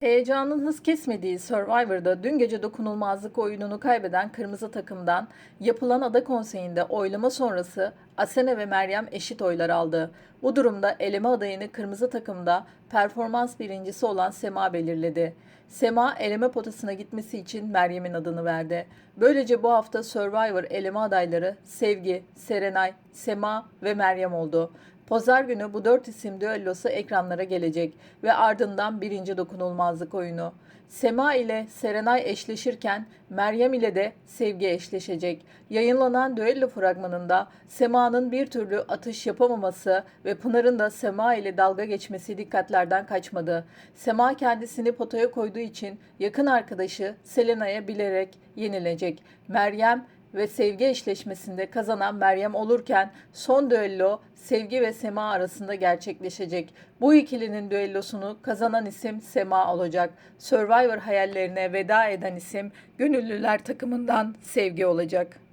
Heyecanın hız kesmediği Survivor'da dün gece dokunulmazlık oyununu kaybeden kırmızı takımdan yapılan ada konseyinde oylama sonrası Asena ve Meryem eşit oylar aldı. Bu durumda eleme adayını kırmızı takımda performans birincisi olan Sema belirledi. Sema eleme potasına gitmesi için Meryem'in adını verdi. Böylece bu hafta Survivor eleme adayları Sevgi, Serenay, Sema ve Meryem oldu. Pazar günü bu dört isim düellosu ekranlara gelecek ve ardından birinci dokunulmazlık oyunu. Sema ile Serenay eşleşirken Meryem ile de Sevgi eşleşecek. Yayınlanan düello fragmanında Sema'nın bir türlü atış yapamaması ve Pınar'ın da Sema ile dalga geçmesi dikkatlerden kaçmadı. Sema kendisini potaya koyduğu için yakın arkadaşı Selena'ya bilerek yenilecek. Meryem ve Sevgi eşleşmesinde kazanan Meryem olurken son düello Sevgi ve Sema arasında gerçekleşecek. Bu ikilinin düellosunu kazanan isim Sema olacak. Survivor hayallerine veda eden isim Gönüllüler takımından Sevgi olacak.